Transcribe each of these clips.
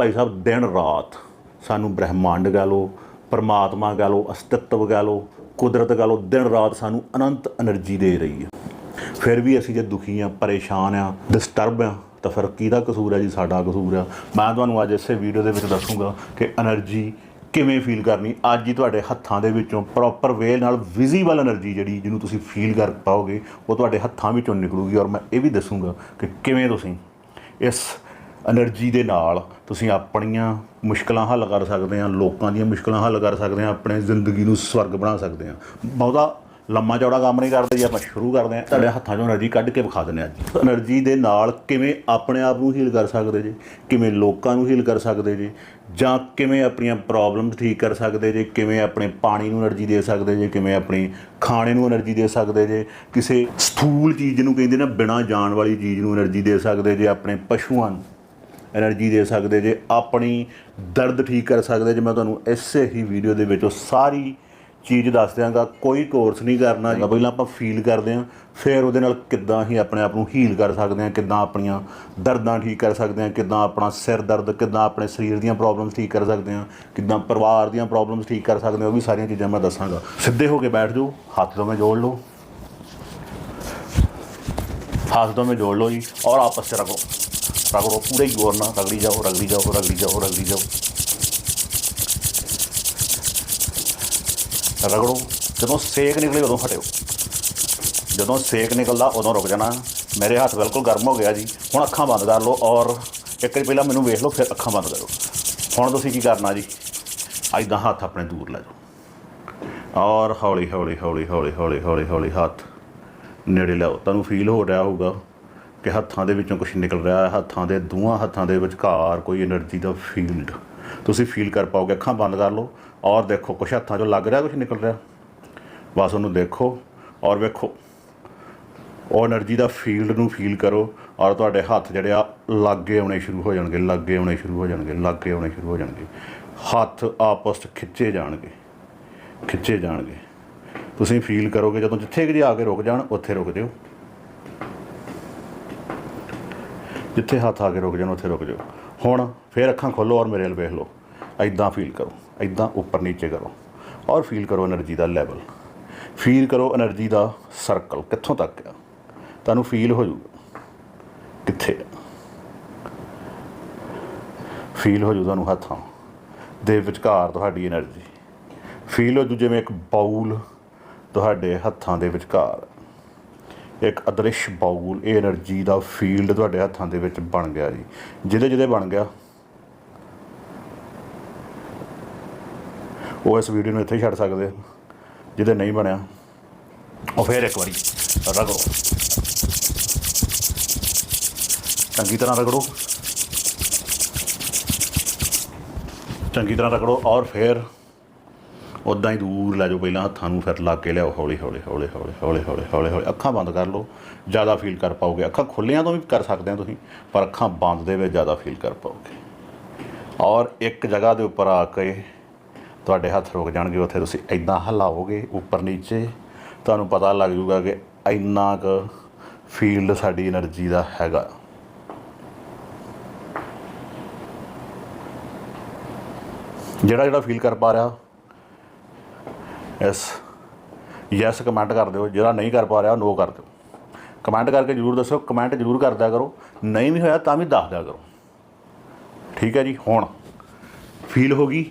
ਭਾਈ ਸਾਹਿਬ, ਦਿਨ ਰਾਤ ਸਾਨੂੰ ਬ੍ਰਹਿਮੰਡ ਗਾ ਲੋ ਪਰਮਾਤਮਾ ਗਾ ਲੋ ਅਸਤਿਤਵ ਗਾ ਲੋ ਕੁਦਰਤ ਗਾ ਲੋ ਦਿਨ ਰਾਤ ਸਾਨੂੰ ਅਨੰਤ એનર્ਜੀ ਦੇ ਰਹੀ ਹੈ ਫਿਰ ਵੀ ਅਸੀਂ ਜੇ ਦੁਖੀ ਆ, ਪਰੇਸ਼ਾਨ ਆ ਡਿਸਟਰਬ ਆ, ਤਾਂ ਫਿਰ ਕਿਹਦਾ ਕਸੂਰ ਹੈ ਜੀ, ਸਾਡਾ ਕਸੂਰ ਆ? ਮੈਂ ਤੁਹਾਨੂੰ ਅੱਜ ਇਸੇ ਵੀਡੀਓ ਦੇ ਵਿੱਚ ਦੱਸੂਗਾ ਕਿ એનર્ਜੀ ਕਿਵੇਂ ਫੀਲ ਕਰਨੀ। ਅੱਜ ਹੀ ਤੁਹਾਡੇ ਹੱਥਾਂ ਦੇ ਵਿੱਚੋਂ ਪ੍ਰੋਪਰ ਵੇ ਨਾਲ ਵਿਜ਼ੀਬਲ એનર્ਜੀ ਜਿਹੜੀ ਜਿਹਨੂੰ ਤੁਸੀਂ ਫੀਲ ਕਰ ਪਾਓਗੇ, ਉਹ ਤੁਹਾਡੇ ਹੱਥਾਂ ਵਿੱਚੋਂ ਨਿਕਲੂਗੀ। ਔਰ ਮੈਂ ਇਹ ਵੀ ਦੱਸੂਗਾ ਕਿ ਕਿਵੇਂ ਤੁਸੀਂ ਇਸ ਐਨਰਜੀ ਦੇ ਨਾਲ ਤੁਸੀਂ ਆਪਣੀਆਂ ਮੁਸ਼ਕਲਾਂ ਹੱਲ ਕਰ ਸਕਦੇ ਆ ਲੋਕਾਂ ਦੀਆਂ ਮੁਸ਼ਕਲਾਂ ਹੱਲ ਕਰ ਸਕਦੇ ਆ ਆਪਣੇ ਜ਼ਿੰਦਗੀ ਨੂੰ ਸਵਰਗ ਬਣਾ ਸਕਦੇ ਆ ਬਹੁਤਾ ਲੰਮਾ ਚੌੜਾ ਕੰਮ ਨਹੀਂ ਕਰਦੇ ਜੇ, ਆਪਾਂ ਸ਼ੁਰੂ ਕਰਦੇ ਆ ਤੁਹਾਡੇ ਹੱਥਾਂ 'ਚੋਂ ਐਨਰਜੀ ਕੱਢ ਕੇ ਵਿਖਾ ਦਿੰਦੇ ਆ ਜੀ। એનર્ਜੀ ਦੇ ਨਾਲ ਕਿਵੇਂ ਆਪਣੇ ਆਪ ਨੂੰ ਹੀਲ ਕਰ ਸਕਦੇ ਜੇ, ਕਿਵੇਂ ਲੋਕਾਂ ਨੂੰ ਹੀਲ ਕਰ ਸਕਦੇ ਜੇ, ਜਾਂ ਕਿਵੇਂ ਆਪਣੀਆਂ ਪ੍ਰੋਬਲਮ ਠੀਕ ਕਰ ਸਕਦੇ ਜੇ, ਕਿਵੇਂ ਆਪਣੇ ਪਾਣੀ ਨੂੰ ਐਨਰਜੀ ਦੇ ਸਕਦੇ ਜੇ, ਕਿਵੇਂ ਆਪਣੀ ਖਾਣੇ ਨੂੰ ਐਨਰਜੀ ਦੇ ਸਕਦੇ ਜੇ, ਕਿਸੇ ਸਥੂਲ ਚੀਜ਼ ਨੂੰ ਕਹਿੰਦੇ ਨਾ, ਬਿਨਾ ਜਾਣ ਵਾਲੀ ਚੀਜ਼ ਨੂੰ ਐਨਰਜੀ ਦੇ ਸਕਦੇ ਜੇ, ਆਪਣੇ ਪਸ਼ੂਆਂ ਨੂੰ। ਐਨਰਜੀ ਦੇ ਸਕਦੇ ਜੇ, ਆਪਣੀ ਦਰਦ ਠੀਕ ਕਰ ਸਕਦੇ ਜੇ, ਮੈਂ ਤੁਹਾਨੂੰ ਇਸੇ ਹੀ ਵੀਡੀਓ ਦੇ ਵਿੱਚ ਉਹ ਸਾਰੀ ਚੀਜ਼ ਦੱਸ ਦਿਆਂਗਾ। ਕੋਈ ਕੋਰਸ ਨਹੀਂ ਕਰਨਾ ਪਹਿਲਾਂ ਆਪਾਂ ਫੀਲ ਕਰਦੇ ਹਾਂ, ਫਿਰ ਉਹਦੇ ਨਾਲ ਕਿੱਦਾਂ ਹੀ ਆਪਣੇ ਆਪ ਨੂੰ ਹੀਲ ਕਰ ਸਕਦੇ ਹਾਂ, ਕਿੱਦਾਂ ਆਪਣੀਆਂ ਦਰਦਾਂ ਠੀਕ ਕਰ ਸਕਦੇ ਹਾਂ, ਕਿੱਦਾਂ ਆਪਣਾ ਸਿਰ ਦਰਦ, ਕਿੱਦਾਂ ਆਪਣੇ ਸਰੀਰ ਦੀਆਂ ਪ੍ਰੋਬਲਮਸ ਠੀਕ ਕਰ ਸਕਦੇ ਹਾਂ, ਕਿੱਦਾਂ ਪਰਿਵਾਰ ਦੀਆਂ ਪ੍ਰੋਬਲਮਸ ਠੀਕ ਕਰ ਸਕਦੇ ਹਾਂ, ਉਹ ਵੀ ਸਾਰੀਆਂ ਚੀਜ਼ਾਂ ਮੈਂ ਦੱਸਾਂਗਾ। ਸਿੱਧੇ ਹੋ ਕੇ ਬੈਠ ਜਾਓ, ਹੱਥ ਦੋਵੇਂ ਜੋੜ ਲਓ। ਹੱਥ ਦੋਵੇਂ ਜੋੜ ਲਓ ਜੀ, ਔਰ ਆਪਸ 'ਚ ਰੱਖੋ। रगड़ो रगड़ो पूरे ही जोर ना रगड़ी जाओ रगड़ी जाओ रगड़ी जाओ रगड़ी जाओ ਰਗੜੋ ਜਦੋਂ ਸੇਕ ਨਿਕਲੇ ਉਦੋਂ ਹਟਿਓ ਜਦੋਂ ਸੇਕ ਨਿਕਲਦਾ ਉਦੋਂ ਰੁਕ ਜਾਣਾ ਮੇਰੇ ਹੱਥ ਬਿਲਕੁਲ ਗਰਮ ਹੋ ਗਿਆ ਜੀ ਹੁਣ ਅੱਖਾਂ ਬੰਦ ਕਰ ਲਓ ਔਰ ਇੱਕ ਵਾਰੀ ਪਹਿਲਾਂ ਮੈਨੂੰ ਵੇਖ ਲਓ ਫਿਰ ਅੱਖਾਂ ਬੰਦ ਕਰੋ ਹੁਣ ਤੁਸੀਂ ਕੀ ਕਰਨਾ ਜੀ ਐਦਾਂ ਹੱਥ ਆਪਣੇ ਦੂਰ ਲੈ ਜਾਓ ਔਰ ਹੌਲੀ ਹੌਲੀ ਹੌਲੀ ਹੌਲੀ ਹੌਲੀ ਹੌਲੀ ਹੌਲੀ ਹੱਥ ਨੇੜੇ ਲਿਆਓ ਤੁਹਾਨੂੰ ਫੀਲ ਹੋ ਰਿਹਾ ਹੋਊਗਾ ਕਿ ਹੱਥਾਂ ਦੇ ਵਿੱਚੋਂ ਕੁਝ ਨਿਕਲ ਰਿਹਾ ਹੈ ਹੱਥਾਂ ਦੇ ਦੋਹਾਂ ਹੱਥਾਂ ਦੇ ਵਿਚਕਾਰ ਕੋਈ એનર્ਜੀ ਦਾ ਫੀਲਡ ਤੁਸੀਂ ਫੀਲ ਕਰ ਪਾਓਗੇ, ਅੱਖਾਂ ਬੰਦ ਕਰ ਲਓ ਔਰ ਦੇਖੋ ਕੁਝ ਹੱਥਾਂ 'ਚੋਂ ਲੱਗ ਰਿਹਾ ਕੁਝ ਨਿਕਲ ਰਿਹਾ। ਬਸ ਉਹਨੂੰ ਦੇਖੋ ਔਰ ਵੇਖੋ। ਉਹ એનર્ਜੀ ਦਾ ਫੀਲਡ ਨੂੰ ਫੀਲ ਕਰੋ ਔਰ ਤੁਹਾਡੇ ਹੱਥ ਜਿਹੜੇ ਆ ਲੱਗੇ ਆਉਣੇ ਸ਼ੁਰੂ ਹੋ ਜਾਣਗੇ, ਲੱਗੇ ਆਉਣੇ ਸ਼ੁਰੂ ਹੋ ਜਾਣਗੇ, ਲੱਗੇ ਆਉਣੇ ਸ਼ੁਰੂ ਹੋ ਜਾਣਗੇ। ਹੱਥ ਆਪਸ ਵਿੱਚ ਖਿੱਚੇ ਜਾਣਗੇ ਖਿੱਚੇ ਜਾਣਗੇ। ਤੁਸੀਂ ਫੀਲ ਕਰੋਗੇ ਜਦੋਂ ਜਿੱਥੇ ਕਿ ਆ ਕੇ ਰੁਕ ਜਾਣ, ਉੱਥੇ ਰੁਕ ਜਿਓ। ਜਿੱਥੇ ਹੱਥ ਆ ਕੇ ਰੁਕ ਜਾਣ, ਉੱਥੇ ਰੁਕ ਜਾਓ। ਹੁਣ ਫੇਰ ਅੱਖਾਂ ਖੋਲੋ ਔਰ ਮੇਰੇ ਵੱਲ ਵੇਖ ਲਓ। ਐਦਾਂ ਫੀਲ ਕਰੋ ਐਦਾਂ ਉੱਪਰ ਨੀਚੇ ਕਰੋ ਔਰ ਫੀਲ ਕਰੋ એનર્ਜੀ ਦਾ ਲੈਵਲ ਫੀਲ ਕਰੋ એનર્ਜੀ ਦਾ ਸਰਕਲ ਕਿੱਥੋਂ ਤੱਕ ਆ? ਤੁਹਾਨੂੰ ਫੀਲ ਹੋ ਜਾਊਗਾ। ਕਿੱਥੇ ਫੀਲ ਹੋ ਜੂ ਤੁਹਾਨੂੰ ਹੱਥਾਂ। ਦੇ ਵਿਚਕਾਰ ਤੁਹਾਡੀ એનર્ਜੀ ਫੀਲ ਹੋ ਜੂ ਜਿਵੇਂ ਇੱਕ ਬਾਊਲ ਤੁਹਾਡੇ ਹੱਥਾਂ ਦੇ ਵਿਚਕਾਰ। ਇੱਕ ਅਦ੍ਰਿਸ਼ ਬਾਊਲ, ਇਹ એનર્ਜੀ ਦਾ ਫੀਲਡ ਤੁਹਾਡੇ ਹੱਥਾਂ ਦੇ ਵਿੱਚ ਬਣ ਗਿਆ ਜੀ। ਜਿਹਦੇ ਜਿਹਦੇ ਬਣ ਗਿਆ। ਉਹ ਇਸ ਵੀਡੀਓ ਨੂੰ ਇੱਥੇ ਛੱਡ ਸਕਦੇ ਜਿਹਦੇ ਨਹੀਂ ਬਣਿਆ। ਉਹ ਫੇਰ ਇੱਕ ਵਾਰੀ ਰਗੜੋ। ਚੰਗੀ ਤਰ੍ਹਾਂ ਰਗੜੋ। ਚੰਗੀ ਤਰ੍ਹਾਂ ਰਗੜੋ ਔਰ ਫੇਰ ਉਦਾਂ ਹੀ ਦੂਰ ਲੈ ਜਾਓ, ਪਹਿਲਾਂ ਹੱਥਾਂ ਨੂੰ ਫਿਰ ਲਾ ਕੇ ਲਿਆਓ, ਹੌਲੀ ਹੌਲੀ ਹੌਲੀ ਹੌਲੀ ਹੌਲੀ ਹੌਲੀ ਹੌਲੀ ਹੌਲੀ। ਅੱਖਾਂ ਬੰਦ ਕਰ ਲਓ, ਜ਼ਿਆਦਾ ਫੀਲ ਕਰ ਪਾਓਗੇ। ਅੱਖਾਂ ਖੁੱਲੀਆਂ ਤੋਂ ਵੀ ਕਰ ਸਕਦੇ ਆ ਤੁਸੀਂ, ਪਰ ਅੱਖਾਂ ਬੰਦ ਦੇ ਵਿੱਚ ਜ਼ਿਆਦਾ ਫੀਲ ਕਰ ਪਾਓਗੇ। ਔਰ ਇੱਕ ਜਗ੍ਹਾ ਦੇ ਉੱਪਰ ਆ ਕੇ ਤੁਹਾਡੇ ਹੱਥ ਰੁਕ ਜਾਣਗੇ, ਉੱਥੇ ਤੁਸੀਂ ਐਦਾਂ ਹਲਾਓਗੇ, ਉੱਪਰ ਨੀਚੇ। ਤੁਹਾਨੂੰ ਪਤਾ ਲੱਗ ਜੂਗਾ ਕਿ ਇੰਨਾ ਕੁ ਫੀਲਡ ਸਾਡੀ એનર્ਜੀ ਦਾ ਹੈਗਾ। ਜਿਹੜਾ ਜਿਹੜਾ ਫੀਲ ਕਰ ਪਾ ਰਿਹਾ ਇਸ ਯੈਸ ਕਮੈਂਟ ਕਰ ਦਿਓ, ਜਿਹੜਾ ਨਹੀਂ ਕਰ ਪਾ ਰਿਹਾ ਉਹ ਨੋ ਕਰ ਦਿਓ। ਕਮੈਂਟ ਕਰਕੇ ਜਰੂਰ ਦੱਸੋ ਕਮੈਂਟ ਜਰੂਰ ਕਰਦਿਆ ਕਰੋ। ਨਹੀਂ ਵੀ ਹੋਇਆ ਤਾਂ ਵੀ ਦੱਸ ਦਿਆ ਕਰੋ। ਠੀਕ ਹੈ ਜੀ, ਹੁਣ ਫੀਲ ਹੋ ਗਈ।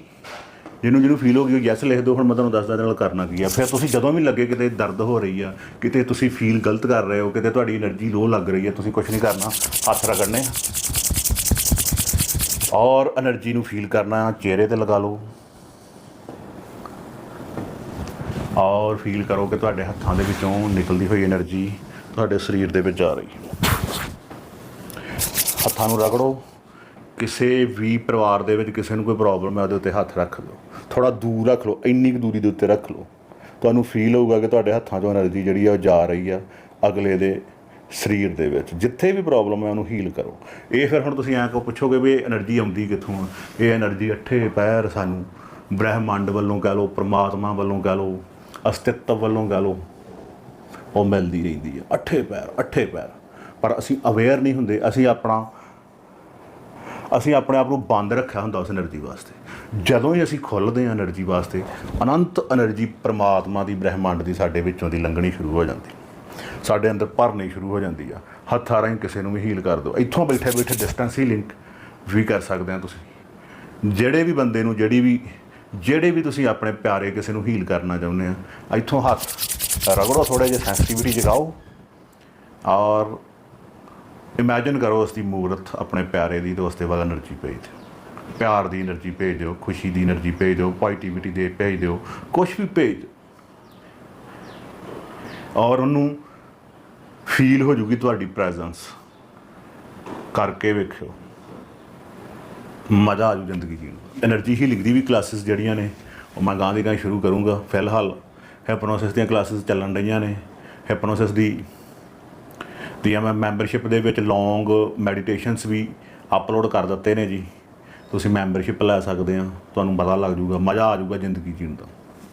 ਜਿਹਨੂੰ ਜਿਹਨੂੰ ਫੀਲ ਹੋ ਗਈ, ਉਹ ਯੈਸ ਲਿਖ ਦਿਓ, ਹੁਣ ਮੈਂ ਤੁਹਾਨੂੰ ਦੱਸਦਾ ਇਹਦੇ ਨਾਲ ਕਰਨਾ ਕੀ ਆ ਫਿਰ ਤੁਸੀਂ ਜਦੋਂ ਵੀ ਲੱਗੇ, ਕਿਤੇ ਦਰਦ ਹੋ ਰਹੀ ਆ, ਕਿਤੇ ਤੁਸੀਂ ਫੀਲ ਗਲਤ ਕਰ ਰਹੇ ਹੋ, ਕਿਤੇ ਤੁਹਾਡੀ એનર્ਜੀ ਲੋ ਲੱਗ ਰਹੀ ਹੈ, ਤੁਸੀਂ ਕੁਝ ਨਹੀਂ ਕਰਨਾ, ਹੱਥ ਰਗੜਨੇ ਔਰ એનર્ਜੀ ਨੂੰ ਫੀਲ ਕਰਨਾ, ਚਿਹਰੇ ਤੇ ਲਗਾ ਲਓ। ਔਰ ਫੀਲ ਕਰੋ ਕਿ ਤੁਹਾਡੇ ਹੱਥਾਂ ਦੇ ਵਿੱਚੋਂ ਨਿਕਲਦੀ ਹੋਈ એનર્ਜੀ ਤੁਹਾਡੇ ਸਰੀਰ ਦੇ ਵਿੱਚ ਜਾ ਰਹੀ ਹੈ। ਹੱਥਾਂ ਨੂੰ ਰਗੜੋ। ਕਿਸੇ ਵੀ ਪਰਿਵਾਰ ਦੇ ਵਿੱਚ ਕਿਸੇ ਨੂੰ ਕੋਈ ਪ੍ਰੋਬਲਮ ਹੈ, ਉਹਦੇ ਉੱਤੇ ਹੱਥ ਰੱਖ ਲਓ। ਥੋੜਾ ਦੂਰ ਰੱਖ ਲਓ, ਇੰਨੀ ਕੁ ਦੂਰੀ ਦੇ ਉੱਤੇ ਰੱਖ ਲਓ। ਤੁਹਾਨੂੰ ਫੀਲ ਹੋਊਗਾ ਕਿ ਤੁਹਾਡੇ ਹੱਥਾਂ 'ਚੋਂ એનર્ਜੀ ਜਿਹੜੀ ਆ, ਉਹ ਜਾ ਰਹੀ ਆ ਅਗਲੇ ਦੇ ਸਰੀਰ ਦੇ ਵਿੱਚ। ਜਿੱਥੇ ਵੀ ਪ੍ਰੋਬਲਮ ਹੈ, ਉਹਨੂੰ ਹੀਲ ਕਰੋ। ਇਹ ਫਿਰ ਹੁਣ ਤੁਸੀਂ ਐਂ ਕੋ ਪੁੱਛੋਗੇ ਵੀ ਇਹ એનર્ਜੀ ਆਉਂਦੀ ਕਿੱਥੋਂ ਇਹ એનર્ਜੀ ਅੱਠੇ ਪੈਰ ਸਾਨੂੰ ਬ੍ਰਹਿਮੰਡ ਵੱਲੋਂ ਕਹ ਲਓ, ਪ੍ਰਮਾਤਮਾ ਵੱਲੋਂ ਕਹ ਲਓ ਅਸਤਿਤਵ ਵੱਲੋਂ ਗੱਲ ਉਹ ਮਿਲਦੀ ਰਹਿੰਦੀ ਹੈ। ਅੱਠੇ ਪੈਰ ਅੱਠੇ ਪੈਰ। ਪਰ ਅਸੀਂ ਅਵੇਅਰ ਨਹੀਂ ਹੁੰਦੇ। ਅਸੀਂ ਆਪਣਾ, ਅਸੀਂ ਆਪਣੇ ਆਪ ਨੂੰ ਬੰਦ ਰੱਖਿਆ ਹੁੰਦਾ ਉਸ એનર્ਜੀ ਵਾਸਤੇ। ਜਦੋਂ ਹੀ ਅਸੀਂ ਖੁੱਲਦੇ ਹਾਂ એનર્ਜੀ ਵਾਸਤੇ, ਅਨੰਤ એનર્ਜੀ ਪ੍ਰਮਾਤਮਾ ਦੀ, ਬ੍ਰਹਿਮੰਡ ਦੀ ਸਾਡੇ ਵਿੱਚੋਂ ਦੀ ਲੰਘਣੀ ਸ਼ੁਰੂ ਹੋ ਜਾਂਦੀ। ਸਾਡੇ ਅੰਦਰ ਭਰਨੀ ਸ਼ੁਰੂ ਹੋ ਜਾਂਦੀ ਆ। ਹੱਥਾਂ ਰਾਹੀਂ ਕਿਸੇ ਨੂੰ ਵੀ ਹੀਲ ਕਰ ਦਿਓ। ਇੱਥੋਂ ਬੈਠੇ ਬੈਠੇ ਡਿਸਟੈਂਸ ਹੀਲਿੰਗ ਵੀ ਕਰ ਸਕਦੇ ਆ ਤੁਸੀਂ। ਜਿਹੜੇ ਵੀ ਬੰਦੇ ਨੂੰ, ਜਿਹੜੀ ਵੀ ਜਿਹੜੇ ਵੀ ਤੁਸੀਂ ਆਪਣੇ ਪਿਆਰੇ ਕਿਸੇ ਨੂੰ ਹੀਲ ਕਰਨਾ ਚਾਹੁੰਦੇ ਆ, ਇੱਥੋਂ ਹੱਥ ਰਗੜੋ ਥੋੜੇ ਜਿਹਾ ਸੈਂਸਿਟੀਵਿਟੀ ਜਗਾਓ ਔਰ ਇਮੇਜਿਨ ਕਰੋ ਉਸ ਦੀ ਮੂਰਤ ਆਪਣੇ ਪਿਆਰੇ ਦੀ ਦੋਸਤੇ ਵਾਲਾ એનર્ਜੀ ਭੇਜ ਦਿਓ। ਪਿਆਰ ਦੀ એનર્ਜੀ ਭੇਜ ਦਿਓ, ਖੁਸ਼ੀ ਦੀ એનર્ਜੀ ਭੇਜ ਦਿਓ ਪੋਜ਼ਿਟਿਵਿਟੀ ਦੇ ਭੇਜ ਦਿਓ ਕੁਝ ਵੀ ਭੇਜ ਦਿਓ। ਔਰ ਉਹਨੂੰ ਫੀਲ ਹੋ ਜੂਗੀ ਤੁਹਾਡੀ ਪ੍ਰੈਜ਼ੈਂਸ ਕਰਕੇ ਵੇਖਿਓ। ਮਜ਼ਾ ਆ ਜੂ ਜ਼ਿੰਦਗੀ ਜੀਣ ਦਾ એનર્ਜੀ ਹੀ ਲਿਖਦੀ ਵੀ ਕਲਾਸਿਸ ਜਿਹੜੀਆਂ ਨੇ, ਉਹ ਮੈਂ ਗਾਂ ਦੀ ਗਾਂ ਸ਼ੁਰੂ ਕਰੂੰਗਾ। ਫਿਲਹਾਲ ਹਿਪਨੋਸਿਸ ਦੀਆਂ ਕਲਾਸਿਸ ਚੱਲਣ ਰਹੀਆਂ ਨੇ। ਹਿਪਨੋਸਿਸ ਦੀ ਦੀ ਮੈਂ ਮੈਂਬਰਸ਼ਿਪ ਦੇ ਵਿੱਚ ਲੌਂਗ ਮੈਡੀਟੇਸ਼ਨਸ ਵੀ ਅਪਲੋਡ ਕਰ ਦਿੱਤੇ ਨੇ ਜੀ। ਤੁਸੀਂ ਮੈਂਬਰਸ਼ਿਪ ਲੈ ਸਕਦੇ ਆ, ਤੁਹਾਨੂੰ ਪਤਾ ਲੱਗ ਜਾਊਗਾ ਮਜ਼ਾ ਆ ਜਾਊਗਾ ਜ਼ਿੰਦਗੀ ਜੀਣ ਦਾ।